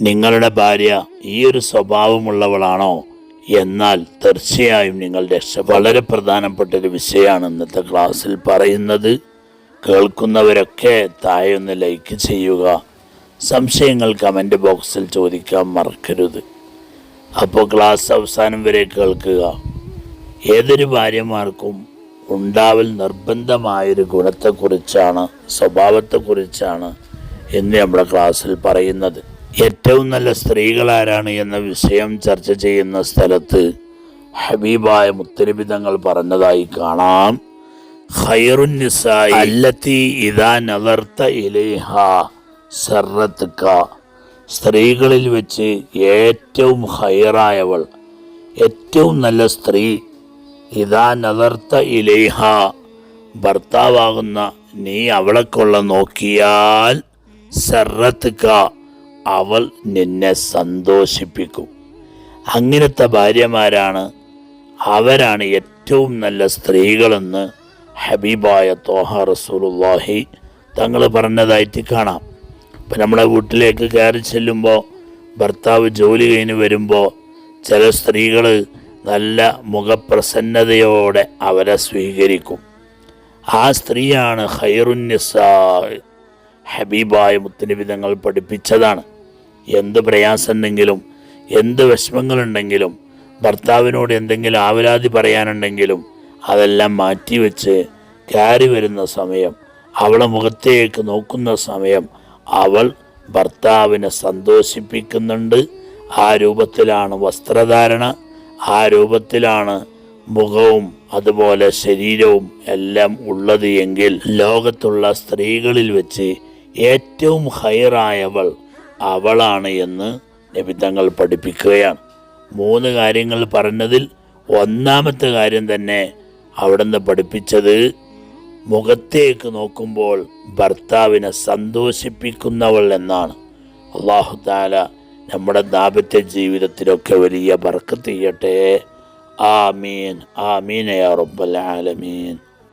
നിങ്ങളുടെ ഭാര്യ ഈ ഒരു സ്വഭാവമുള്ളവളാണോ? എന്നാൽ തീർച്ചയായും നിങ്ങൾ രക്ഷ വളരെ പ്രധാനപ്പെട്ട ഒരു വിഷയമാണ് ഇന്നത്തെ ക്ലാസ്സിൽ പറയുന്നത്. കേൾക്കുന്നവരൊക്കെ താഴെ ഒന്ന് ലൈക്ക് ചെയ്യുക. സംശയങ്ങൾ കമന്റ് ബോക്സിൽ ചോദിക്കാൻ മറക്കരുത്. അപ്പോൾ ക്ലാസ് അവസാനം വരെ കേൾക്കുക. ഏതൊരു ഭാര്യമാർക്കും ഉണ്ടാവൽ നിർബന്ധമായൊരു ഗുണത്തെക്കുറിച്ചാണ് സ്വഭാവത്തെക്കുറിച്ചാണ് എന്ന് നമ്മുടെ ക്ലാസ്സിൽ പറയുന്നത്. ഏറ്റവും നല്ല സ്ത്രീകളാരാണ് എന്ന വിഷയം ചർച്ച ചെയ്യുന്ന സ്ഥലത്ത് ഹബീബായ മുത്തരബിതങ്ങൾ പറഞ്ഞതായി കാണാം. അല്ലത്തി സ്ത്രീകളിൽ വെച്ച് ഏറ്റവും ഹയറായവൾ ഏറ്റവും നല്ല സ്ത്രീ ഇതാ നദർത്ത ഇലേഹ. ഭർത്താവാകുന്ന നീ അവളെക്കൊള്ള നോക്കിയാൽ സർറത്തുക. അവൾ നിന്നെ സന്തോഷിപ്പിക്കും. അങ്ങനത്തെ ഭാര്യമാരാണ് അവരാണ് ഏറ്റവും നല്ല സ്ത്രീകളെന്ന് ഹബീബായ തോഹ റസൂലുള്ളാഹി തങ്ങൾ പറഞ്ഞതായിട്ട് കാണാം. ഇപ്പം നമ്മളെ വീട്ടിലേക്ക് കയറി ചെല്ലുമ്പോൾ ഭർത്താവ് ജോലി കഴിഞ്ഞ് വരുമ്പോൾ ചില സ്ത്രീകൾ നല്ല മുഖപ്രസന്നതയോടെ അവരെ സ്വീകരിക്കും. ആ സ്ത്രീയാണ് ഹൈറുന്നിസ ഹബീബായ മുത്തനിവിധങ്ങൾ പഠിപ്പിച്ചതാണ്. എന്ത് പ്രയാസമുണ്ടെങ്കിലും എന്ത് വിഷമങ്ങളുണ്ടെങ്കിലും ഭർത്താവിനോട് എന്തെങ്കിലും ആവലാതി പറയാനുണ്ടെങ്കിലും അതെല്ലാം മാറ്റിവെച്ച് കയറി വരുന്ന സമയം അവളെ മുഖത്തേക്ക് നോക്കുന്ന സമയം അവൾ ഭർത്താവിനെ സന്തോഷിപ്പിക്കുന്നുണ്ട്. ആ രൂപത്തിലാണ് വസ്ത്രധാരണ ആ രൂപത്തിലാണ് മുഖവും അതുപോലെ ശരീരവും എല്ലാം ഉള്ളത് എങ്കിൽ ലോകത്തുള്ള സ്ത്രീകളിൽ വെച്ച് ഏറ്റവും ഹൈറായവൾ അവളാണ് എന്ന് തങ്ങൾ പഠിപ്പിക്കുകയാണ്. മൂന്ന് കാര്യങ്ങൾ പറഞ്ഞതിൽ ഒന്നാമത്തെ കാര്യം തന്നെ അവിടുന്ന് പഠിപ്പിച്ചത് മുഖത്തേക്ക് നോക്കുമ്പോൾ ഭർത്താവിനെ സന്തോഷിപ്പിക്കുന്നവൾ എന്നാണ്. അള്ളാഹു താല നമ്മുടെ ദാമ്പത്യ ജീവിതത്തിലൊക്കെ വലിയ ബർക്കത്ത് ചെയ്യട്ടെ. ആമീൻ. ആമീൻ യാ റബ്ബൽ ആലമീൻ.